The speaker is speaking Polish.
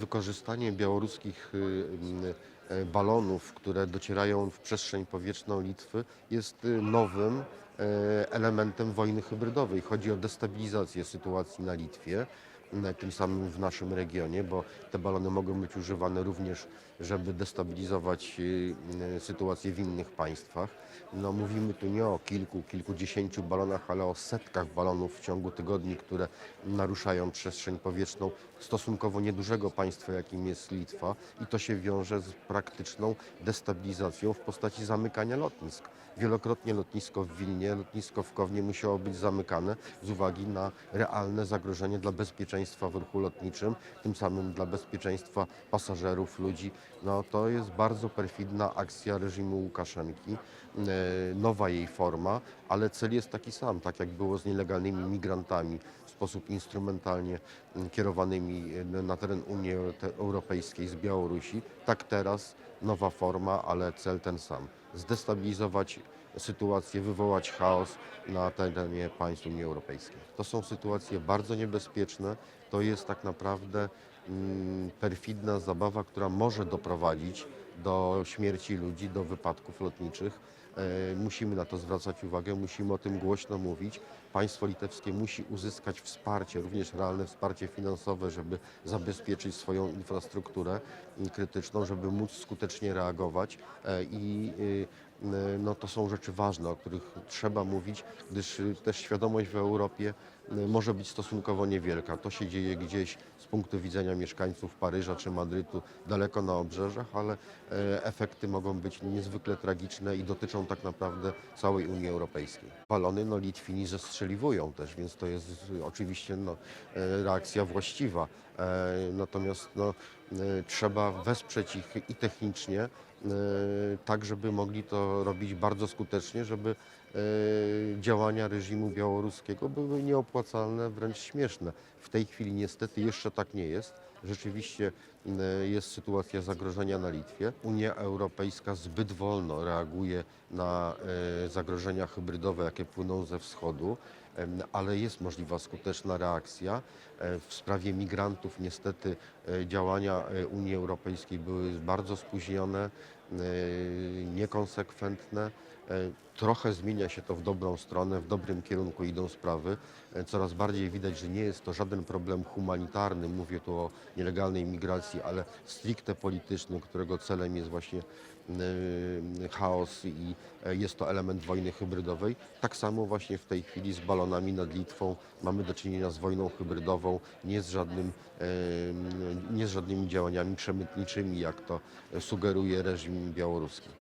Wykorzystanie białoruskich y, y, balonów, które docierają w przestrzeń powietrzną Litwy, jest y, nowym y, elementem wojny hybrydowej. Chodzi o destabilizację sytuacji na Litwie, y, tym samym w naszym regionie, bo te balony mogą być używane również, żeby destabilizować y, y, sytuację w innych państwach. No, mówimy tu nie o kilku, kilkudziesięciu balonach, ale o setkach balonów w ciągu tygodni, które naruszają przestrzeń powietrzną stosunkowo niedużego państwa, jakim jest Litwa i to się wiąże z praktyczną destabilizacją w postaci zamykania lotnisk. Wielokrotnie lotnisko w Wilnie, lotnisko w Kownie musiało być zamykane z uwagi na realne zagrożenie dla bezpieczeństwa w ruchu lotniczym, tym samym dla bezpieczeństwa pasażerów, ludzi. No, to jest bardzo perfidna akcja reżimu Łukaszenki, e, nowa jej forma, ale cel jest taki sam, tak jak było z nielegalnymi migrantami w sposób instrumentalnie m, kierowanymi e, na teren Unii Euro- Europejskiej z Białorusi, tak teraz nowa forma, ale cel ten sam. Zdestabilizować sytuację, wywołać chaos na terenie państw Unii Europejskiej. To są sytuacje bardzo niebezpieczne. To jest tak naprawdę mm, perfidna zabawa, która może doprowadzić do śmierci ludzi, do wypadków lotniczych. E, Musimy na to zwracać uwagę, musimy o tym głośno mówić. Państwo litewskie musi uzyskać wsparcie, również realne wsparcie finansowe, żeby zabezpieczyć swoją infrastrukturę mm, krytyczną, żeby móc skutecznie reagować E, i y, no, to są rzeczy ważne, o których trzeba mówić, gdyż y, też świadomość w Europie y, może być stosunkowo niewielka. To się dzieje gdzieś z punktu widzenia mieszkańców Paryża czy Madrytu, daleko na obrzeżach, ale efekty mogą być niezwykle tragiczne i dotyczą tak naprawdę całej Unii Europejskiej. Balony no, Litwini zestrzeliwują też, więc to jest y, oczywiście no, reakcja właściwa. E, Natomiast no, trzeba wesprzeć ich i technicznie, e, tak żeby mogli to robić bardzo skutecznie, żeby działania reżimu białoruskiego były nieopłacalne, wręcz śmieszne. W tej chwili niestety jeszcze tak nie jest. Rzeczywiście e, jest sytuacja zagrożenia na Litwie. Unia Europejska zbyt wolno reaguje na e, zagrożenia hybrydowe, jakie płyną ze wschodu, ale jest możliwa skuteczna reakcja. E, W sprawie migrantów niestety e, działania e, Unii Europejskiej były bardzo spóźnione, e, niekonsekwentne. E, Trochę zmienia się to w dobrą stronę, w dobrym kierunku idą sprawy. E, Coraz bardziej widać, że nie jest to żaden problem humanitarny, mówię tu o nielegalnej migracji, ale stricte polityczny, którego celem jest właśnie chaos i jest to element wojny hybrydowej. Tak samo właśnie w tej chwili z balonami nad Litwą mamy do czynienia z wojną hybrydową, nie z, żadnym, nie z żadnymi działaniami przemytniczymi, jak to sugeruje reżim białoruski.